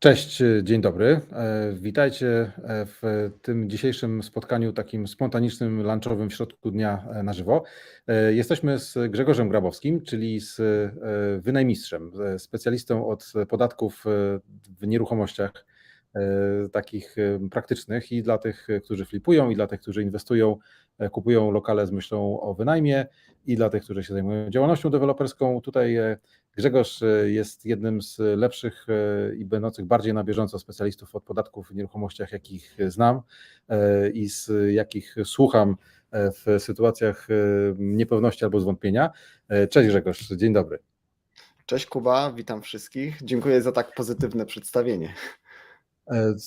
Cześć, dzień dobry. E, Witajcie e, w tym dzisiejszym spotkaniu takim spontanicznym, lunchowym w środku dnia e, na żywo. E, Jesteśmy z Grzegorzem Grabowskim, czyli z e, wynajmistrzem, e, specjalistą od podatków e, w nieruchomościach e, takich e, praktycznych i dla tych, e, którzy flipują, i dla tych, którzy inwestują, e, kupują lokale z myślą o wynajmie, i dla tych, którzy się zajmują działalnością deweloperską. Tutaj e, Grzegorz e, jest jednym z lepszych e, i będących bardziej na bieżąco specjalistów od podatków w nieruchomościach, jakich znam e, i z jakich słucham w sytuacjach niepewności albo zwątpienia. Cześć Grzegorz, dzień dobry. Cześć Kuba, witam wszystkich. Dziękuję za tak pozytywne przedstawienie.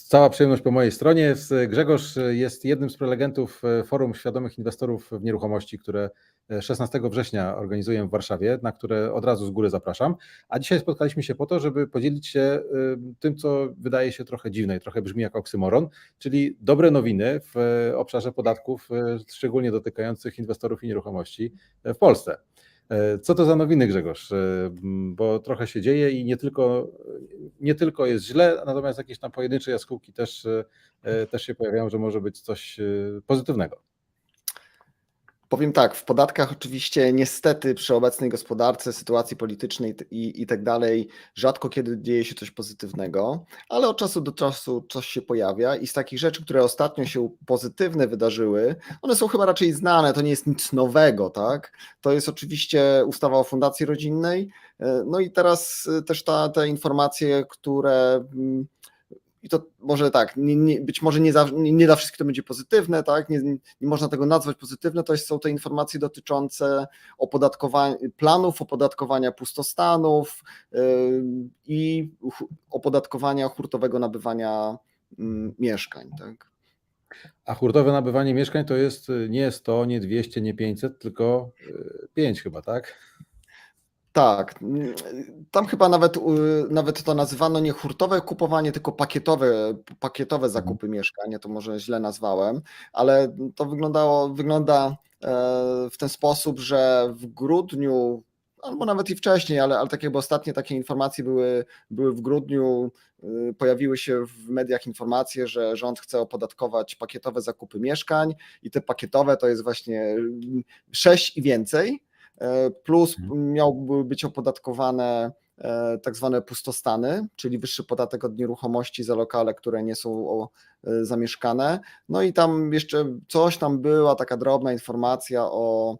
Cała przyjemność po mojej stronie. Grzegorz jest jednym z prelegentów Forum Świadomych Inwestorów w Nieruchomości, które 16 września organizuję w Warszawie, na które od razu z góry zapraszam. A dzisiaj spotkaliśmy się po to, żeby podzielić się e, tym, co wydaje się trochę dziwne i trochę brzmi jak oksymoron, czyli dobre nowiny w obszarze podatków, e, szczególnie dotykających inwestorów i nieruchomości e, w Polsce. Co to za nowiny, Grzegorz? Bo trochę się dzieje i nie tylko, nie tylko jest źle, natomiast jakieś tam pojedyncze jaskółki też, też się pojawiają, że może być coś pozytywnego. Powiem tak, w podatkach oczywiście niestety przy obecnej gospodarce, sytuacji politycznej i, i tak dalej, rzadko kiedy dzieje się coś pozytywnego, ale od czasu do czasu coś się pojawia i z takich rzeczy, które ostatnio się pozytywne wydarzyły, one są chyba raczej znane, to nie jest nic nowego, tak? To jest oczywiście ustawa o fundacji rodzinnej, e, no i teraz e, też ta, te informacje, które mm, i to może tak, nie, nie, być może nie, za, nie, nie dla wszystkich to będzie pozytywne, tak? Nie, nie można tego nazwać pozytywne, to są te informacje dotyczące opodatkowania, planów opodatkowania pustostanów yy, i opodatkowania hurtowego nabywania mm, mieszkań, tak? A hurtowe nabywanie mieszkań to jest nie 100, nie 200, nie 500, tylko 5 chyba, tak? Tak, mm, tam chyba nawet, y, nawet to nazywano nie hurtowe kupowanie, tylko pakietowe, pakietowe zakupy mieszkań, ja to może źle nazwałem, ale to wyglądało, wygląda e, w ten sposób, że w grudniu, albo nawet i wcześniej, ale, ale tak jakby ostatnie takie informacje były, były w grudniu, y, pojawiły się w mediach informacje, że rząd chce opodatkować pakietowe zakupy mieszkań i te pakietowe to jest właśnie 6 i więcej, plus Mhm. miałby być opodatkowane e, tak zwane pustostany, czyli wyższy podatek od nieruchomości za lokale, które nie są e, zamieszkane. No i tam jeszcze coś tam była, taka drobna informacja o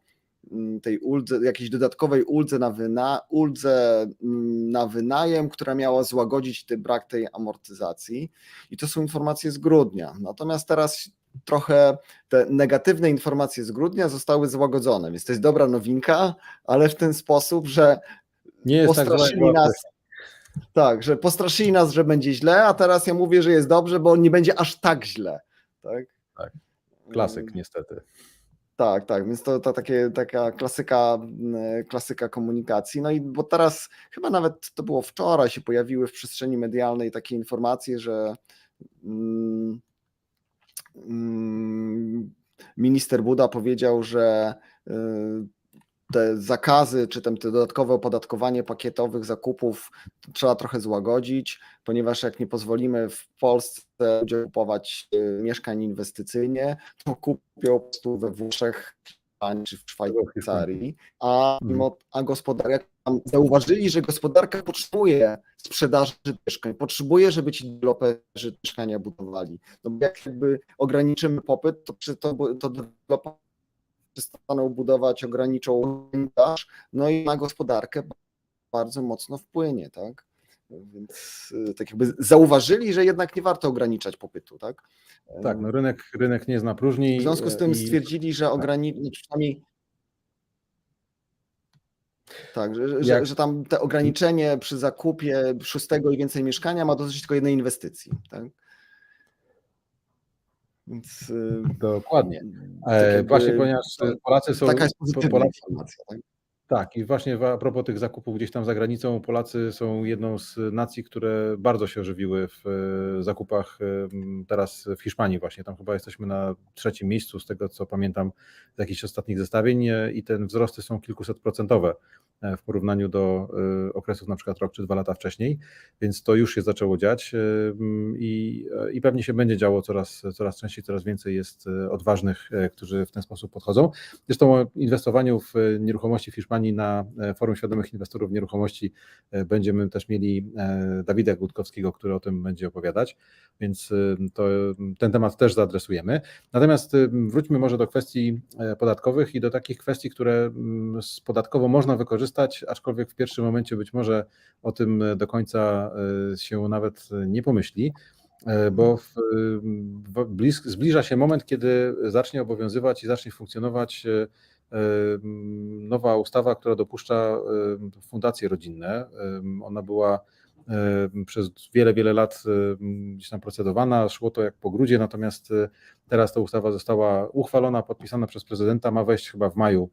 mm, tej uldze, jakiejś dodatkowej uldze na, wyna, uldze mm, na wynajem, która miała złagodzić ten brak tej amortyzacji. I to są informacje z grudnia. Natomiast teraz trochę te negatywne informacje z grudnia zostały złagodzone, więc to jest dobra nowinka, ale w ten sposób, że Nie jest tak postraszyli złe, nas. Tak, że postraszyli nas, że będzie źle, a teraz ja mówię, że jest dobrze, bo nie będzie aż tak źle. Tak? Tak, Klasyk niestety. Tak, tak, więc to, to takie, taka klasyka, mm, klasyka komunikacji. No i bo teraz, chyba nawet to było wczoraj, się pojawiły w przestrzeni medialnej takie informacje, że mm, mm, minister Buda powiedział, że y, te zakazy, czy tam te dodatkowe opodatkowanie pakietowych zakupów trzeba trochę złagodzić, ponieważ jak nie pozwolimy w Polsce ludziom kupować y, mieszkań inwestycyjnie, to kupią po prostu we Włoszech czy w Szwajcarii, a, mimo, a gospodarka zauważyli, że gospodarka potrzebuje sprzedaży mieszkań, potrzebuje, żeby ci deweloperzy mieszkania budowali. No bo jak jakby ograniczymy popyt, to, to, to deweloperzy przestaną budować, ograniczą podaż, no i na gospodarkę bardzo mocno wpłynie, tak? Więc y, tak jakby zauważyli, że jednak nie warto ograniczać popytu, tak? Tak, no rynek, rynek nie zna próżni. W związku z tym i- stwierdzili, że ograniczą, przynajmniej tak, że, że, że tam te ograniczenie przy zakupie szóstego i więcej mieszkania ma dotyczyć tylko jednej inwestycji, tak? Więc y, Dokładnie. tak E, jakby Właśnie ponieważ Polacy są. taka jest po- pozytywna Polacy, informacja, tak? Tak, i właśnie a propos tych zakupów gdzieś tam za granicą, Polacy są jedną z nacji, które bardzo się ożywiły w e, zakupach em, teraz w Hiszpanii właśnie. Tam chyba jesteśmy na trzecim miejscu z tego, co pamiętam z jakichś ostatnich zestawień e, i te wzrosty są kilkuset procentowe e, w porównaniu do e, okresów na przykład rok czy dwa lata wcześniej, więc to już się zaczęło dziać e, i, e, i pewnie się będzie działo coraz, coraz częściej, coraz więcej jest e, odważnych, e, którzy w ten sposób podchodzą. Zresztą o inwestowaniu w e, nieruchomości w Hiszpanii na e, Forum Świadomych Inwestorów Nieruchomości e, będziemy też mieli e, Dawida Gutkowskiego, który o tym będzie opowiadać, więc to, ten temat też zaadresujemy. Natomiast wróćmy może do kwestii podatkowych i do takich kwestii, które podatkowo można wykorzystać, aczkolwiek w pierwszym momencie być może o tym do końca się nawet nie pomyśli. Bo w, w blisk, zbliża się moment, kiedy zacznie obowiązywać i zacznie funkcjonować nowa ustawa, która dopuszcza fundacje rodzinne. Ona była przez wiele, wiele lat gdzieś tam procedowana, szło to jak po grudzie, natomiast e, teraz ta ustawa została uchwalona, podpisana przez prezydenta, ma wejść chyba w maju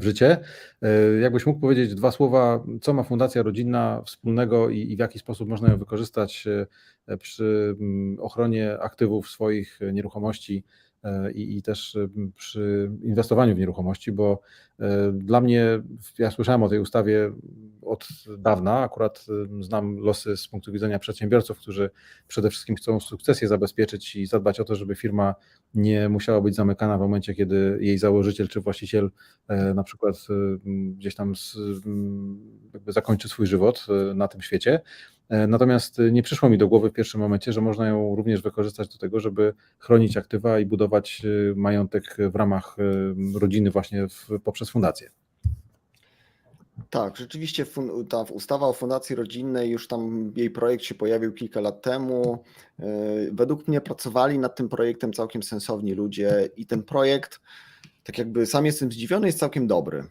w życie. E, Jakbyś mógł powiedzieć dwa słowa, co ma Fundacja Rodzinna wspólnego i, i w jaki sposób można ją wykorzystać e, przy ochronie aktywów swoich e, nieruchomości e, i, i też m, przy inwestowaniu w nieruchomości, bo e, dla mnie, ja słyszałem o tej ustawie od dawna, akurat e, znam losy z punktu widzenia przedsiębiorców, którzy przede wszystkim chcą sukcesję zabezpieczyć i zadbać o to, żeby firma nie musiała być zamykana w momencie, kiedy jej założyciel czy właściciel e, na przykład e, gdzieś tam z, zakończy swój żywot e, na tym świecie. E, Natomiast nie przyszło mi do głowy w pierwszym momencie, że można ją również wykorzystać do tego, żeby chronić aktywa i budować e, majątek w ramach e, rodziny właśnie w, poprzez fundację. Tak, rzeczywiście ta ustawa o fundacji rodzinnej, już tam jej projekt się pojawił kilka lat temu. Według mnie pracowali nad tym projektem całkiem sensowni ludzie i ten projekt, tak jakby sam jestem zdziwiony, jest całkiem dobry.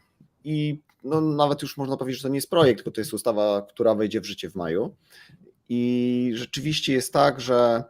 I no, nawet już można powiedzieć, że to nie jest projekt, tylko to jest ustawa, która wejdzie w życie w maju. I rzeczywiście jest tak, że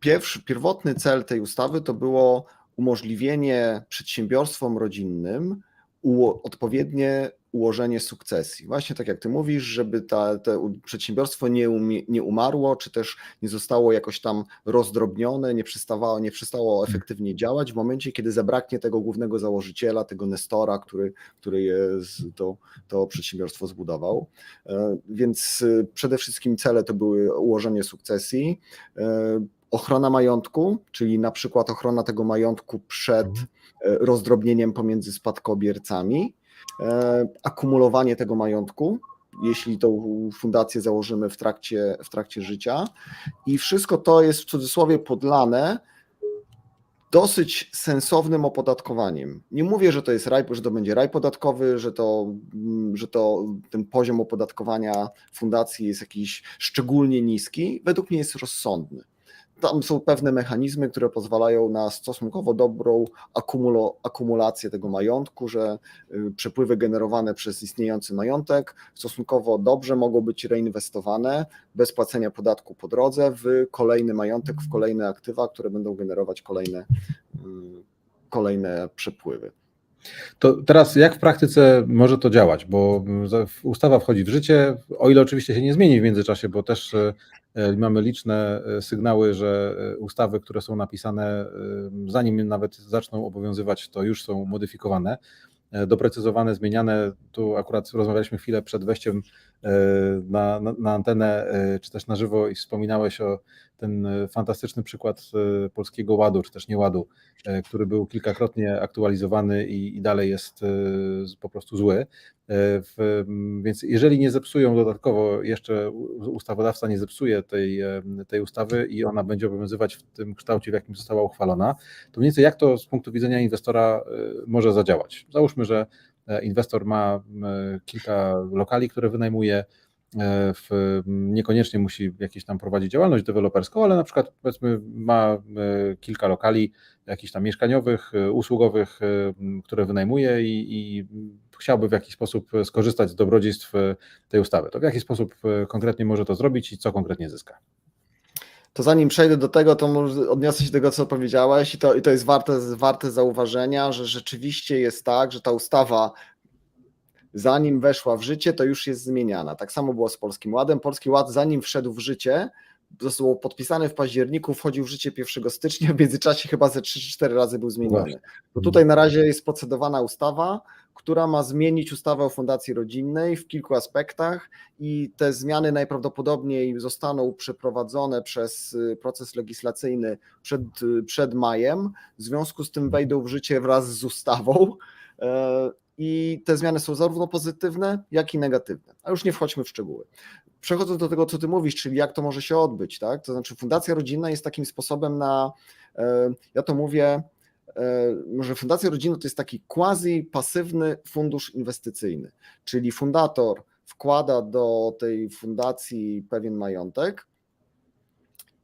pierwszy, pierwotny cel tej ustawy to było umożliwienie przedsiębiorstwom rodzinnym uło- odpowiednie ułożenie sukcesji. Właśnie tak jak ty mówisz, żeby ta, u- przedsiębiorstwo nie, umie, nie umarło, czy też nie zostało jakoś tam rozdrobnione, nie przestawało, nie przestało efektywnie działać w momencie, kiedy zabraknie tego głównego założyciela, tego nestora, który, który jest, to, to przedsiębiorstwo zbudował. E, Więc e, przede wszystkim cele to były ułożenie sukcesji, e, ochrona majątku, czyli na przykład ochrona tego majątku przed Mhm. rozdrobnieniem pomiędzy spadkobiercami, akumulowanie tego majątku, jeśli tą fundację założymy w trakcie, w trakcie życia. I wszystko to jest w cudzysłowie podlane dosyć sensownym opodatkowaniem. Nie mówię, że to jest raj, że to będzie raj podatkowy, że to, mm, że to ten poziom opodatkowania fundacji jest jakiś szczególnie niski. Według mnie jest rozsądny. Tam są pewne mechanizmy, które pozwalają na stosunkowo dobrą akumulo, akumulację tego majątku, że y, przepływy generowane przez istniejący majątek stosunkowo dobrze mogą być reinwestowane bez płacenia podatku po drodze w kolejny majątek, w kolejne aktywa, które będą generować kolejne, y, kolejne przepływy. To teraz jak w praktyce może to działać? Bo za- ustawa wchodzi w życie, o ile oczywiście się nie zmieni w międzyczasie, bo też mamy liczne e, sygnały, że e, ustawy, które są napisane, e, zanim nawet zaczną obowiązywać, to już są modyfikowane, e, doprecyzowane, zmieniane. Tu akurat rozmawialiśmy chwilę przed wejściem e, na, na, na antenę, e, czy też na żywo i wspominałeś o ten e, fantastyczny przykład e, polskiego ładu, czy też nieładu, e, który był kilkakrotnie aktualizowany i, i dalej jest e, po prostu zły. E, W, więc jeżeli nie zepsują dodatkowo, jeszcze ustawodawca nie zepsuje tej, e, tej ustawy i ona będzie obowiązywać w tym kształcie, w jakim została uchwalona, to mniej więcej jak to z punktu widzenia inwestora e, może zadziałać? Załóżmy, że inwestor ma kilka lokali, które wynajmuje, w, m, niekoniecznie musi jakieś tam prowadzić działalność deweloperską, ale na przykład powiedzmy ma e, kilka lokali jakichś tam mieszkaniowych, e, usługowych, e, które wynajmuje i, i chciałby w jakiś sposób skorzystać z dobrodziejstw e, tej ustawy. To w jaki sposób e, konkretnie może to zrobić i co konkretnie zyska? To zanim przejdę do tego, to odniosę się do tego, co powiedziałeś, i to, i to jest warte, warte zauważenia, że rzeczywiście jest tak, że ta ustawa zanim weszła w życie, to już jest zmieniana. Tak samo było z Polskim Ładem. Polski Ład, zanim wszedł w życie, został podpisany w październiku, wchodził w życie 1 stycznia, w międzyczasie chyba ze 3-4 razy był zmieniony. Bo tutaj na razie jest procedowana ustawa, która ma zmienić ustawę o Fundacji Rodzinnej w kilku aspektach i te zmiany najprawdopodobniej zostaną przeprowadzone przez y, proces legislacyjny przed, y, przed majem. W związku z tym wejdą w życie wraz z ustawą. I te zmiany są zarówno pozytywne, jak i negatywne. A już nie wchodźmy w szczegóły. Przechodząc do tego, co ty mówisz, czyli jak to może się odbyć, tak? To znaczy, Fundacja Rodzinna jest takim sposobem na, e, ja to mówię, e, może Fundacja Rodzinna to jest taki quasi pasywny fundusz inwestycyjny, czyli fundator wkłada do tej fundacji pewien majątek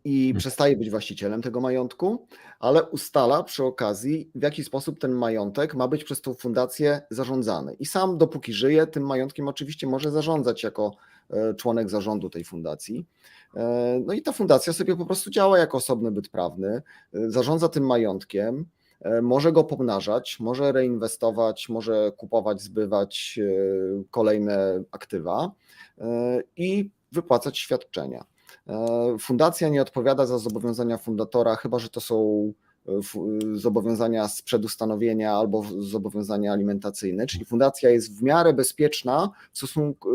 i przestaje być właścicielem tego majątku, ale ustala przy okazji, w jaki sposób ten majątek ma być przez tą fundację zarządzany. I sam, dopóki żyje, tym majątkiem oczywiście może zarządzać jako e, członek zarządu tej fundacji. E, No i ta fundacja sobie po prostu działa jako osobny byt prawny, e, zarządza tym majątkiem, może go pomnażać, może reinwestować, może kupować, zbywać kolejne aktywa i wypłacać świadczenia. E, Fundacja nie odpowiada za zobowiązania fundatora, chyba że to są e, f- zobowiązania z przedustanowienia albo zobowiązania alimentacyjne, czyli fundacja jest w miarę bezpieczna w stosunku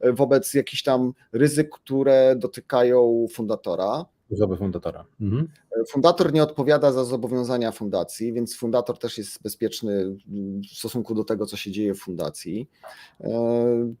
e, wobec jakichś tam ryzyk, które dotykają fundatora. Osoby fundatora. Mhm. Fundator nie odpowiada za zobowiązania fundacji, więc fundator też jest bezpieczny w stosunku do tego, co się dzieje w fundacji. E,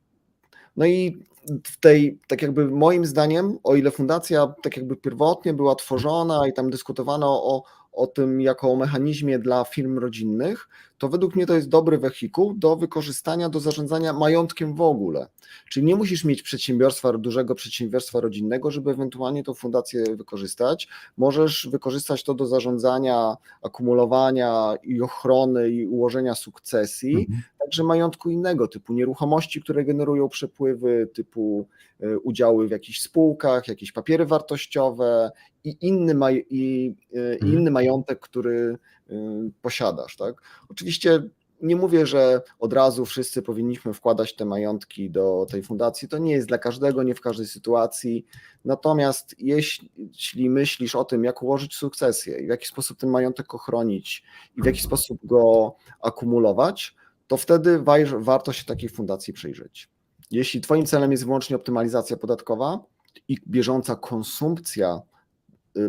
No i w tej, tak jakby moim zdaniem, o ile fundacja tak jakby pierwotnie była tworzona i tam dyskutowano o, o tym jako o mechanizmie dla firm rodzinnych, to według mnie to jest dobry wehikuł do wykorzystania, do zarządzania majątkiem w ogóle. Czyli nie musisz mieć przedsiębiorstwa, dużego przedsiębiorstwa rodzinnego, żeby ewentualnie tą fundację wykorzystać. Możesz wykorzystać to do zarządzania, akumulowania i ochrony i ułożenia sukcesji, Mhm. także majątku innego typu nieruchomości, które generują przepływy, typu e, udziały w jakichś spółkach, jakieś papiery wartościowe i inny, maj, i, e, i Mhm. inny majątek, który e, posiadasz. Tak? Oczywiście nie mówię, że od razu wszyscy powinniśmy wkładać te majątki do tej fundacji. To nie jest dla każdego, nie w każdej sytuacji. Natomiast jeśli myślisz o tym, jak ułożyć sukcesję, i w jaki sposób ten majątek ochronić i w jaki sposób go akumulować, to wtedy warto się takiej fundacji przyjrzeć. Jeśli Twoim celem jest wyłącznie optymalizacja podatkowa i bieżąca konsumpcja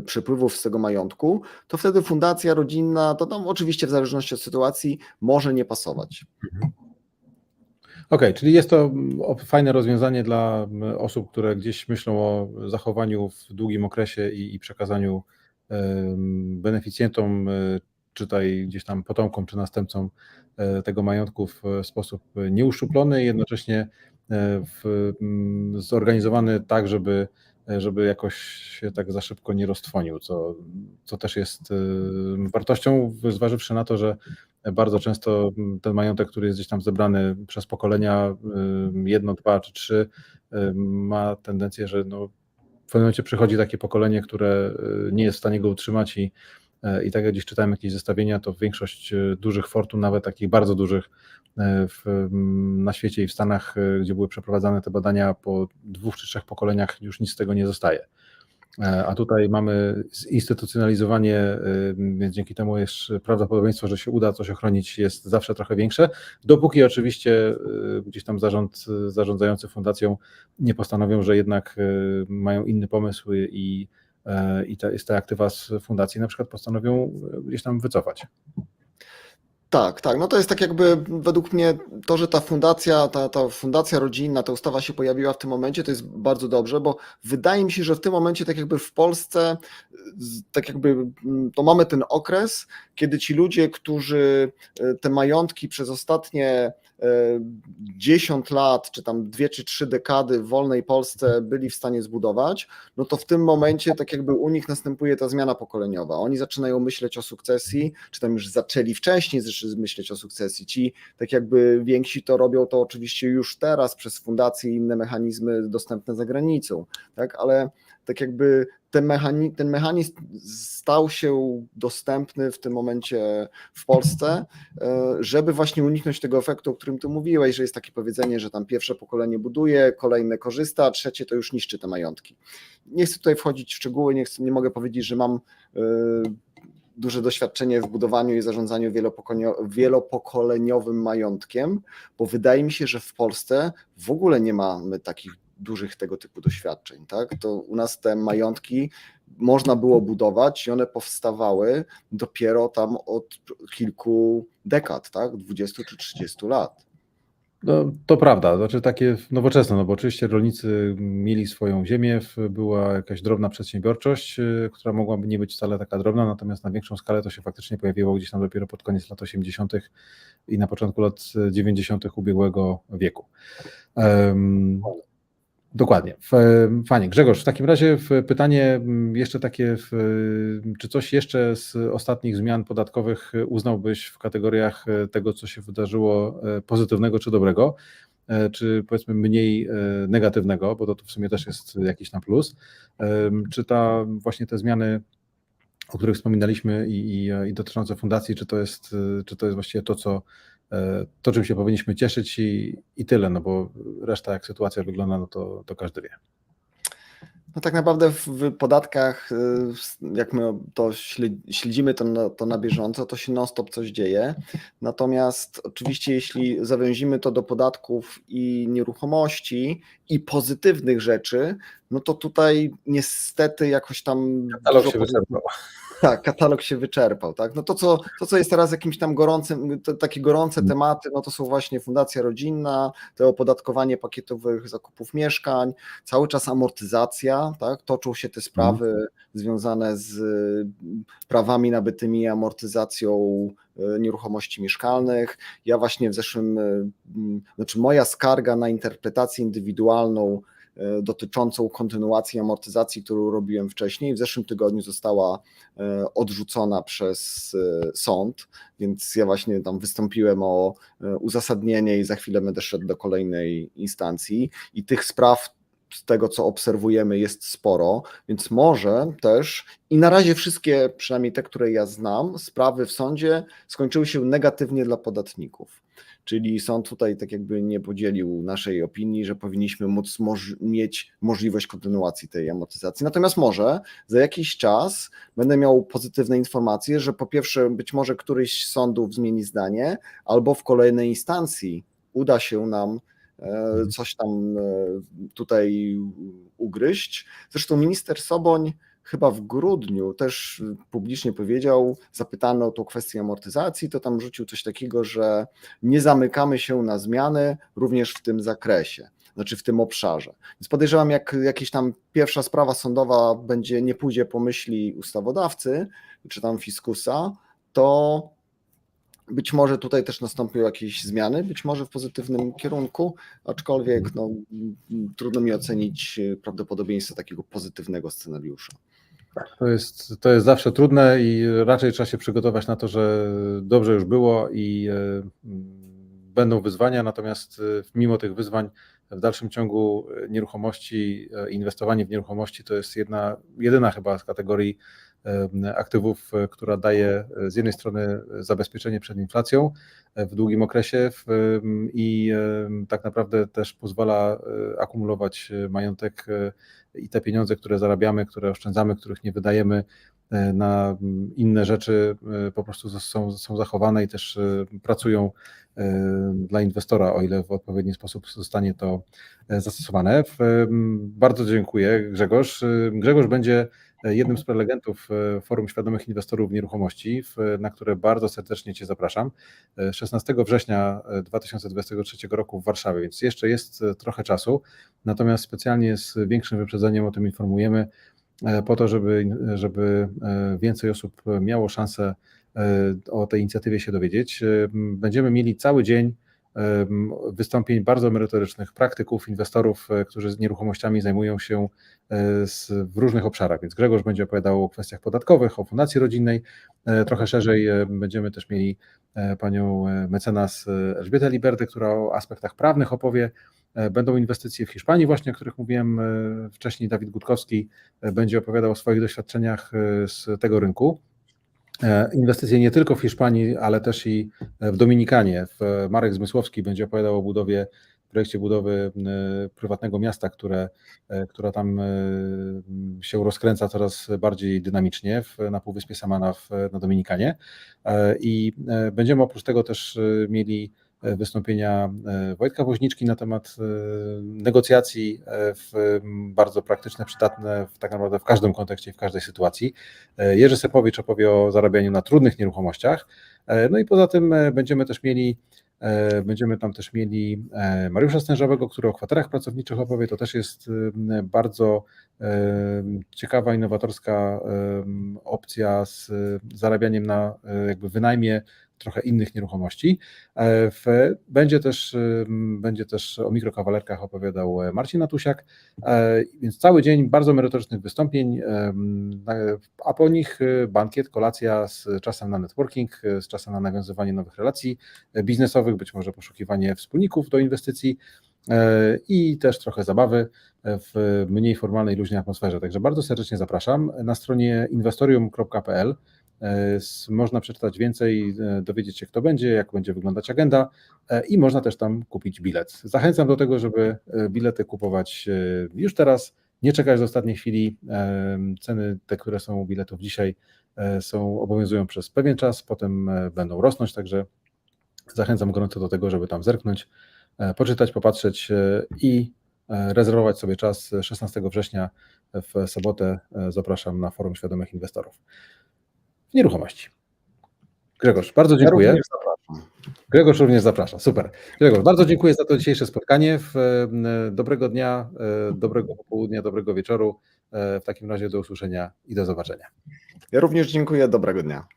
przepływów z tego majątku, to wtedy fundacja rodzinna, to tam oczywiście w zależności od sytuacji, może nie pasować. Okej, czyli jest to mm, fajne rozwiązanie dla mm, osób, które gdzieś myślą o zachowaniu w długim okresie i, i przekazaniu beneficjentom, e, czy tutaj gdzieś tam potomkom, czy następcom e, tego majątku w sposób nieuszczuplony i jednocześnie e, w, mm, zorganizowany tak, żeby, żeby jakoś się tak za szybko nie roztwonił, co, co też jest e, wartością, zważywszy na to, że bardzo często ten majątek, który jest gdzieś tam zebrany przez pokolenia, ym, jedno, dwa czy trzy, ma tendencję, że no, w pewnym momencie przychodzi takie pokolenie, które nie jest w stanie go utrzymać i, e, i tak jak gdzieś czytałem jakieś zestawienia, to większość y, dużych fortun, nawet takich bardzo dużych e, w, na świecie i w Stanach, gdzie były przeprowadzane te badania po dwóch czy trzech pokoleniach, już nic z tego nie zostaje. E, A tutaj mamy zinstytucjonalizowanie, więc dzięki temu jest prawdopodobieństwo, że się uda coś ochronić, jest zawsze trochę większe. Dopóki oczywiście gdzieś tam zarząd, zarządzający fundacją nie postanowią, że jednak mają inny pomysł i, e, i te, te aktywa z fundacji na przykład postanowią gdzieś tam wycofać. Tak, tak. No to jest tak jakby według mnie to, że ta fundacja, ta, ta fundacja rodzinna, ta ustawa się pojawiła w tym momencie, to jest bardzo dobrze, bo wydaje mi się, że w tym momencie tak jakby w Polsce tak jakby mm, to mamy ten okres, kiedy ci ludzie, którzy e, te majątki przez ostatnie e, 10 lat, czy tam dwie czy trzy dekady w wolnej Polsce byli w stanie zbudować, no to w tym momencie tak jakby u nich następuje ta zmiana pokoleniowa. Oni zaczynają myśleć o sukcesji, czy tam już zaczęli wcześniej myśleć o sukcesji. Ci tak jakby więksi to robią to oczywiście już teraz przez fundacje i inne mechanizmy dostępne za granicą, tak, ale tak jakby ten, mechani- ten mechanizm stał się dostępny w tym momencie w Polsce, e, żeby właśnie uniknąć tego efektu, o którym tu mówiłeś, że jest takie powiedzenie, że tam pierwsze pokolenie buduje, kolejne korzysta, a trzecie to już niszczy te majątki. Nie chcę tutaj wchodzić w szczegóły, nie, chcę, nie mogę powiedzieć, że mam e, duże doświadczenie w budowaniu i zarządzaniu wielopokoleniowym majątkiem, bo wydaje mi się, że w Polsce w ogóle nie mamy takich dużych tego typu doświadczeń. Tak? To u nas te majątki można było budować i one powstawały dopiero tam od kilku dekad, tak? 20 czy 30 lat. No, to prawda, znaczy takie nowoczesne, no bo oczywiście rolnicy mieli swoją ziemię, była jakaś drobna przedsiębiorczość, y, która mogłaby nie być wcale taka drobna, natomiast na większą skalę to się faktycznie pojawiło gdzieś tam dopiero pod koniec lat 80. i na początku lat 90. ubiegłego wieku. Em, Dokładnie. Fajnie. Grzegorz, w takim razie pytanie mm, jeszcze takie, czy coś jeszcze z ostatnich zmian podatkowych uznałbyś w kategoriach e, tego, co się wydarzyło e, pozytywnego czy dobrego, e, czy powiedzmy mniej negatywnego, bo to tu w sumie też jest jakiś tam plus. Czy ta właśnie te zmiany, o których wspominaliśmy i, i, i dotyczące fundacji, czy to jest, czy to jest właściwie to, co to, czym się powinniśmy cieszyć i, i tyle, no bo reszta, jak sytuacja wygląda, no to, to każdy wie. No tak naprawdę w podatkach, y, jak my to śle- śledzimy to na, to na bieżąco, to się non-stop coś dzieje. Natomiast oczywiście jeśli zawiązimy to do podatków i nieruchomości i pozytywnych rzeczy, no to tutaj niestety jakoś tam Katalog dużo się pozytywnych-. Tak, katalog się wyczerpał, tak. No to, co, to, co jest teraz jakimś tam gorącym, to, takie gorące tematy, no to są właśnie fundacja rodzinna, to opodatkowanie pakietowych zakupów mieszkań, cały czas amortyzacja, tak, toczą się te sprawy związane z y, prawami nabytymi, amortyzacją y, nieruchomości mieszkalnych. Ja właśnie w zeszłym, y, m, znaczy moja skarga na interpretację indywidualną dotyczącą kontynuacji amortyzacji, którą robiłem wcześniej. W zeszłym tygodniu została e, odrzucona przez e, sąd, więc ja właśnie tam wystąpiłem o e, uzasadnienie i za chwilę będę szedł do kolejnej instancji i tych spraw z tego, co obserwujemy, jest sporo, więc może też i na razie wszystkie, przynajmniej te, które ja znam, sprawy w sądzie skończyły się negatywnie dla podatników. Czyli sąd tutaj tak jakby nie podzielił naszej opinii, że powinniśmy móc moż- mieć możliwość kontynuacji tej amortyzacji. Natomiast może za jakiś czas będę miał pozytywne informacje, że po pierwsze być może któryś z sądów zmieni zdanie, albo w kolejnej instancji uda się nam e, coś tam e, tutaj ugryźć. Zresztą minister Soboń chyba w grudniu też publicznie powiedział, zapytany o tą kwestię amortyzacji, to tam rzucił coś takiego, że nie zamykamy się na zmiany również w tym zakresie, znaczy w tym obszarze. Więc podejrzewam, jak jakaś tam pierwsza sprawa sądowa będzie, nie pójdzie po myśli ustawodawcy, czy tam fiskusa, to być może tutaj też nastąpią jakieś zmiany, być może w pozytywnym kierunku, aczkolwiek no, trudno mi ocenić e, prawdopodobieństwo takiego pozytywnego scenariusza. To jest, to jest zawsze trudne i raczej trzeba się przygotować na to, że dobrze już było i e, będą wyzwania, natomiast e, mimo tych wyzwań w dalszym ciągu e, nieruchomości, e, inwestowanie w nieruchomości to jest jedna, jedyna chyba z kategorii aktywów, e, która daje z jednej strony zabezpieczenie przed inflacją w długim okresie i tak naprawdę też pozwala akumulować majątek i te pieniądze, które zarabiamy, które oszczędzamy, których nie wydajemy na mm, inne rzeczy, e, po prostu są, są zachowane i też e, pracują e, dla inwestora, o ile w odpowiedni sposób zostanie to e, zastosowane. Bardzo dziękuję, Grzegorz. E, Grzegorz będzie e, jednym z prelegentów e, Forum Świadomych Inwestorów Nieruchomości, na które bardzo serdecznie Cię zapraszam. E, 16 września e, 2023 roku w Warszawie, więc jeszcze jest e, trochę czasu. Natomiast specjalnie z większym wyprzedzeniem o tym informujemy, e, po to, żeby, żeby e, więcej osób miało szansę e, o tej inicjatywie się dowiedzieć. E, Będziemy mieli cały dzień e, wystąpień bardzo merytorycznych praktyków, inwestorów, e, którzy z nieruchomościami zajmują się e, w różnych obszarach. Więc Grzegorz będzie opowiadał o kwestiach podatkowych, o fundacji rodzinnej. E, Trochę szerzej e, będziemy też mieli e, panią e, mecenas e, Elżbietę Liberty, która o aspektach prawnych opowie E, Będą inwestycje w Hiszpanii, właśnie o których mówiłem e, wcześniej. Dawid Gutkowski e, będzie opowiadał o swoich doświadczeniach e, z tego rynku. E, Inwestycje nie tylko w Hiszpanii, ale też i w Dominikanie. Marek Zmysłowski będzie opowiadał o budowie, projekcie budowy e, prywatnego miasta, które, e, która tam e, się rozkręca coraz bardziej dynamicznie na Półwyspie Samana w, na Dominikanie. E, I e, będziemy oprócz tego też e, mieli e, wystąpienia e, Wojtka Woźniczki na temat e, negocjacji e, w bardzo praktyczne, przydatne w, tak naprawdę w każdym kontekście, w każdej sytuacji. E, Jerzy Sepowicz opowie o zarabianiu na trudnych nieruchomościach. E, No i poza tym e, będziemy też mieli e, Będziemy tam też mieli e, Mariusza Stężowego, który o kwaterach pracowniczych opowie. To też jest e, bardzo e, ciekawa, innowatorska e, opcja z e, zarabianiem na e, jakby wynajmie trochę innych nieruchomości. E, w, będzie, też, będzie też o mikrokawalerkach opowiadał e, Marcin Natusiak, e, więc cały dzień bardzo merytorycznych wystąpień, a po nich bankiet, kolacja z czasem na networking, z czasem na nawiązywanie nowych relacji biznesowych, być może poszukiwanie wspólników do inwestycji i też trochę zabawy w mniej formalnej, luźnej atmosferze. Także bardzo serdecznie zapraszam. Na stronie investorium.pl s- Można przeczytać więcej, e, dowiedzieć się, kto będzie, jak będzie wyglądać agenda e, i można też tam kupić bilet. Zachęcam do tego, żeby e, bilety kupować e, już teraz, nie czekać do ostatniej chwili. E, Ceny, te, które są u biletów dzisiaj, e, są obowiązują przez pewien czas, potem e, będą rosnąć, także zachęcam gorąco do tego, żeby tam zerknąć, e, poczytać, popatrzeć e, i e, rezerwować sobie czas 16 września w sobotę. E, Zapraszam na Forum Świadomych Inwestorów nieruchomości. Grzegorz, bardzo Ja dziękuję. również zapraszam. Grzegorz również zaprasza. Super. Grzegorz, bardzo dziękuję za to dzisiejsze spotkanie. E, Dobrego dnia, e, dobrego popołudnia, dobrego wieczoru. E, W takim razie do usłyszenia i do zobaczenia. Ja również dziękuję. Dobrego dnia.